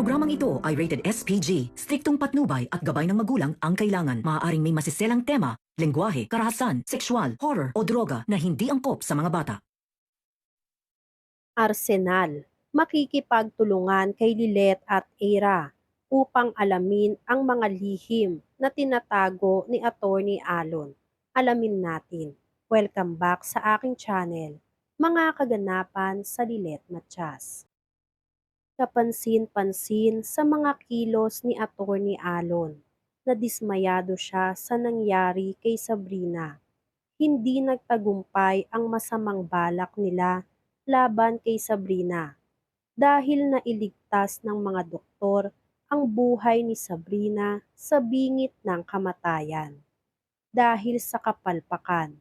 programang ito ay rated SPG. Striktong patnubay at gabay ng magulang ang kailangan. Maaaring may masiselang tema, lengguwahe, karahasan, sexual, horror o droga na hindi angkop sa mga bata. Arsenal, makikipagtulungan kay Lilet at Era upang alamin ang mga lihim na tinatago ni Attorney Alon. Alamin natin. Welcome back sa aking channel, mga kaganapan sa Lilet Matias. Kapansin-pansin sa mga kilos ni Attorney Alon na dismayado siya sa nangyari kay Sabrina. Hindi nagtagumpay ang masamang balak nila laban kay Sabrina dahil nailigtas ng mga doktor ang buhay ni Sabrina sa bingit ng kamatayan. Dahil sa kapalpakan,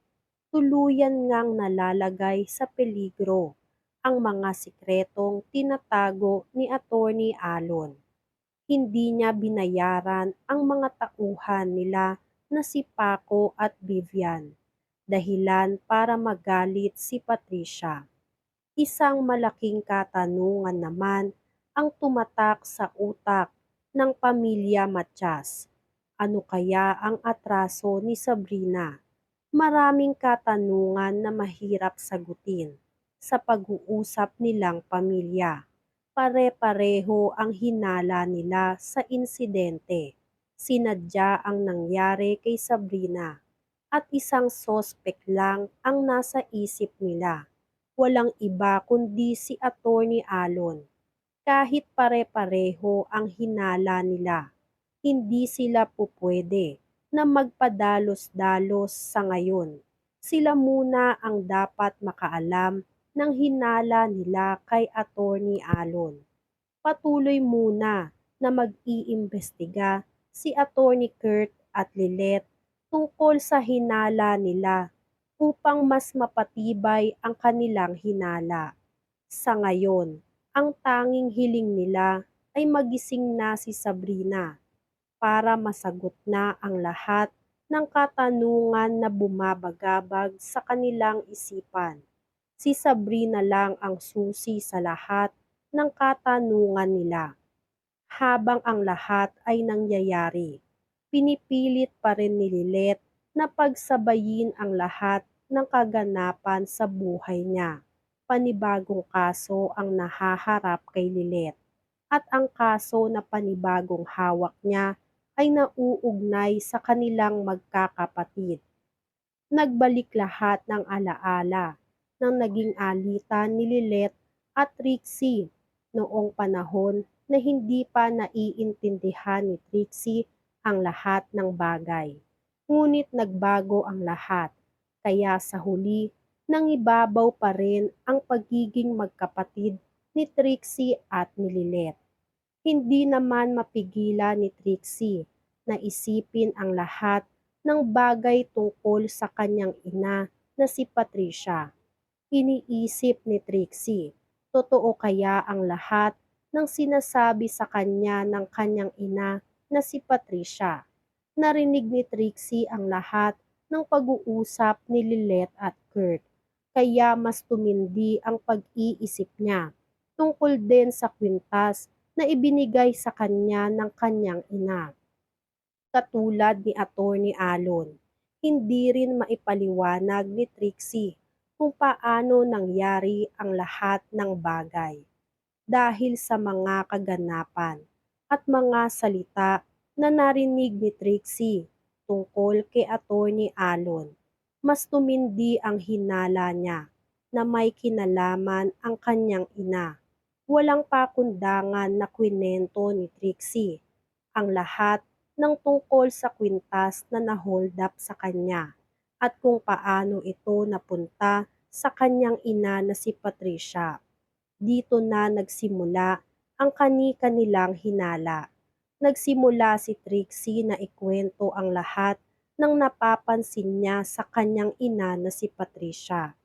tuluyan ngang nalalagay sa peligro ang mga sikretong tinatago ni Attorney Alon. Hindi niya binayaran ang mga tauhan nila na si Paco at Vivian, dahilan para magalit si Patricia. Isang malaking katanungan naman ang tumatak sa utak ng pamilya Matias. Ano kaya ang atraso ni Sabrina? Maraming katanungan na mahirap sagutin sa pag-uusap nilang pamilya. Pare-pareho ang hinala nila sa insidente. Sinadya ang nangyari kay Sabrina at isang sospek lang ang nasa isip nila. Walang iba kundi si Attorney Alon. Kahit pare-pareho ang hinala nila, hindi sila pupwede na magpadalos-dalos sa ngayon. Sila muna ang dapat makaalam ng hinala nila kay Attorney Alon. Patuloy muna na mag-iimbestiga si Attorney Kurt at Lilet tungkol sa hinala nila upang mas mapatibay ang kanilang hinala. Sa ngayon, ang tanging hiling nila ay magising na si Sabrina para masagot na ang lahat ng katanungan na bumabagabag sa kanilang isipan si Sabrina lang ang susi sa lahat ng katanungan nila. Habang ang lahat ay nangyayari, pinipilit pa rin ni Lilet na pagsabayin ang lahat ng kaganapan sa buhay niya. Panibagong kaso ang nahaharap kay Lilet at ang kaso na panibagong hawak niya ay nauugnay sa kanilang magkakapatid. Nagbalik lahat ng alaala ng naging alitan ni Lilet at Trixie noong panahon na hindi pa naiintindihan ni Trixie ang lahat ng bagay. Ngunit nagbago ang lahat, kaya sa huli, nang ibabaw pa rin ang pagiging magkapatid ni Trixie at ni Lilet. Hindi naman mapigilan ni Trixie na isipin ang lahat ng bagay tungkol sa kanyang ina na si Patricia Iniisip ni Trixie, totoo kaya ang lahat ng sinasabi sa kanya ng kanyang ina na si Patricia. Narinig ni Trixie ang lahat ng pag-uusap ni Lilet at Kurt, kaya mas tumindi ang pag-iisip niya tungkol din sa kwintas na ibinigay sa kanya ng kanyang ina. Katulad ni Attorney Alon, hindi rin maipaliwanag ni Trixie kung paano nangyari ang lahat ng bagay dahil sa mga kaganapan at mga salita na narinig ni Trixie tungkol kay Attorney Alon. Mas tumindi ang hinala niya na may kinalaman ang kanyang ina. Walang pakundangan na kwinento ni Trixie ang lahat ng tungkol sa kwintas na nahold up sa kanya at kung paano ito napunta sa kanyang ina na si Patricia. Dito na nagsimula ang kani-kanilang hinala. Nagsimula si Trixie na ikwento ang lahat ng napapansin niya sa kanyang ina na si Patricia.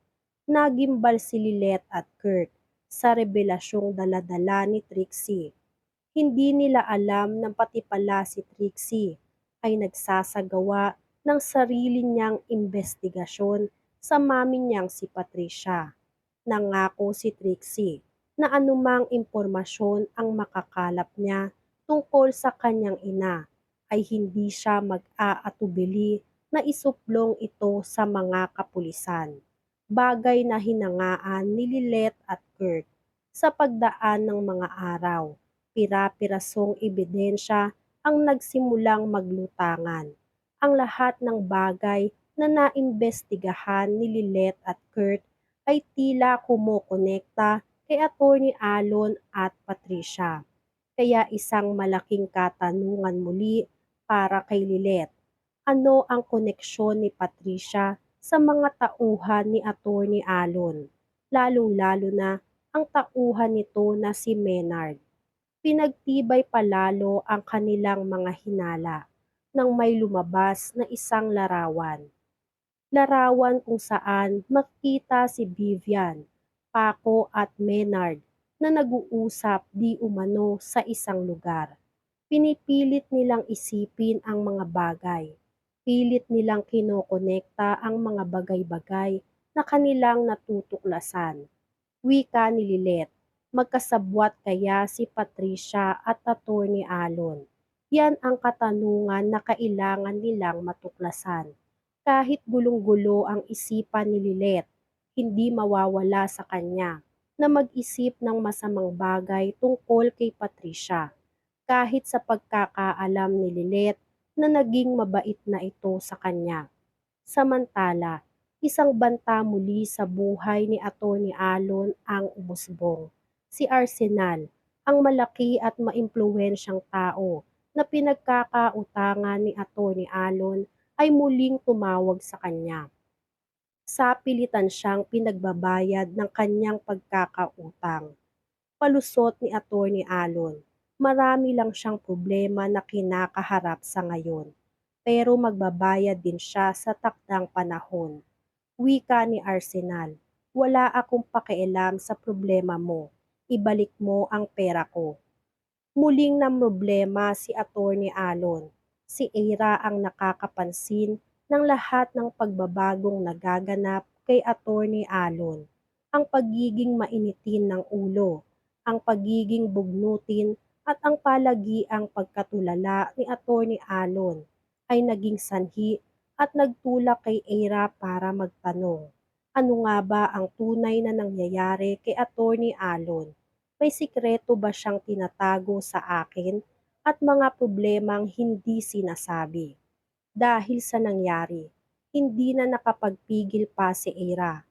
Nagimbal si Lilet at Kurt sa revelasyong daladala ni Trixie. Hindi nila alam na pati pala si Trixie ay nagsasagawa ng sarili niyang investigasyon sa mami niyang si Patricia. Nangako si Trixie na anumang impormasyon ang makakalap niya tungkol sa kanyang ina ay hindi siya mag-aatubili na isuplong ito sa mga kapulisan. Bagay na hinangaan ni Lilet at Kurt sa pagdaan ng mga araw. Pira-pirasong ebidensya ang nagsimulang maglutangan. Ang lahat ng bagay na naimbestigahan ni Lilet at Kurt ay tila kumukonekta kay Attorney Alon at Patricia. Kaya isang malaking katanungan muli para kay Lilet. Ano ang koneksyon ni Patricia sa mga tauhan ni Attorney Alon? Lalong-lalo na ang tauhan nito na si Menard. Pinagtibay palalo ang kanilang mga hinala nang may lumabas na isang larawan. Larawan kung saan makita si Vivian, Paco at Menard na nag-uusap di umano sa isang lugar. Pinipilit nilang isipin ang mga bagay. Pilit nilang kinokonekta ang mga bagay-bagay na kanilang natutuklasan. Wika ni Lilet, magkasabwat kaya si Patricia at Attorney Alon? Yan ang katanungan na kailangan nilang matuklasan. Kahit gulong-gulo ang isipan ni Lilet, hindi mawawala sa kanya na mag-isip ng masamang bagay tungkol kay Patricia. Kahit sa pagkakaalam ni Lilet na naging mabait na ito sa kanya. Samantala, isang banta muli sa buhay ni Attorney Alon ang umusbong. Si Arsenal, ang malaki at maimpluwensyang tao na pinagkakautangan ni Attorney Alon ay muling tumawag sa kanya. Sa pilitan siyang pinagbabayad ng kanyang pagkakautang. Palusot ni Attorney Alon, marami lang siyang problema na kinakaharap sa ngayon. Pero magbabayad din siya sa takdang panahon. Wika ni Arsenal, wala akong pakialam sa problema mo. Ibalik mo ang pera ko. Muling na problema si Attorney Alon. Si Eira ang nakakapansin ng lahat ng pagbabagong nagaganap kay Attorney Alon. Ang pagiging mainitin ng ulo, ang pagiging bugnutin at ang palagiang pagkatulala ni Attorney Alon ay naging sanhi at nagtulak kay Eira para magtanong. Ano nga ba ang tunay na nangyayari kay Attorney Alon? May sikreto ba siyang tinatago sa akin at mga problemang hindi sinasabi? Dahil sa nangyari, hindi na nakapagpigil pa si Eira.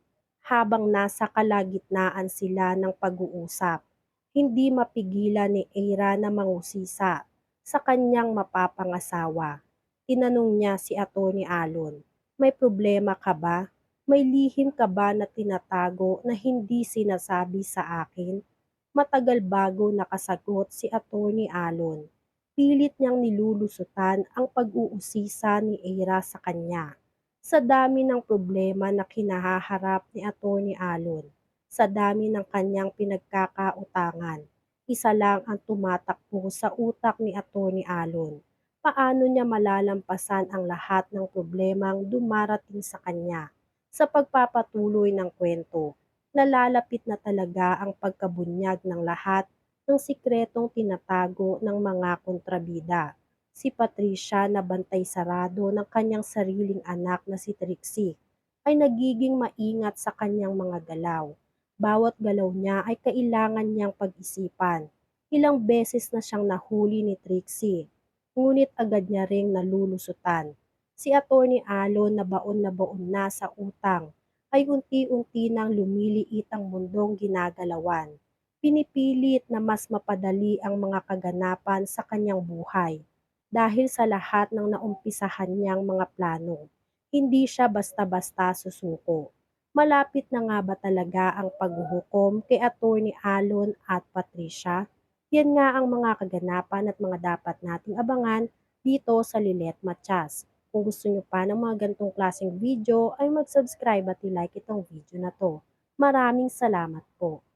Habang nasa kalagitnaan sila ng pag-uusap, hindi mapigilan ni Eira na mangusisa sa kanyang mapapangasawa. Tinanong niya si Atty. Alon, may problema ka ba? May lihim ka ba na tinatago na hindi sinasabi sa akin? Matagal bago nakasagot si Atty. Alon. Pilit niyang nilulusutan ang pag-uusisa ni Eira sa kanya. Sa dami ng problema na kinahaharap ni Atty. Alon, sa dami ng kanyang pinagkakautangan, isa lang ang tumatakbo sa utak ni Atty. Alon. Paano niya malalampasan ang lahat ng problemang dumarating sa kanya? Sa pagpapatuloy ng kwento, nalalapit na talaga ang pagkabunyag ng lahat ng sikretong tinatago ng mga kontrabida. Si Patricia na bantay sarado ng kanyang sariling anak na si Trixie ay nagiging maingat sa kanyang mga galaw. Bawat galaw niya ay kailangan niyang pag-isipan. Ilang beses na siyang nahuli ni Trixie, ngunit agad niya ring nalulusutan. Si Attorney Alon na baon na baon na sa utang ay unti-unti nang lumiliit ang mundong ginagalawan. Pinipilit na mas mapadali ang mga kaganapan sa kanyang buhay dahil sa lahat ng naumpisahan niyang mga plano. Hindi siya basta-basta susuko. Malapit na nga ba talaga ang paghuhukom kay Attorney Alon at Patricia? Yan nga ang mga kaganapan at mga dapat nating abangan dito sa Lilet Matias. Kung gusto nyo pa ng mga gantong klaseng video ay mag-subscribe at i-like itong video na to. Maraming salamat po.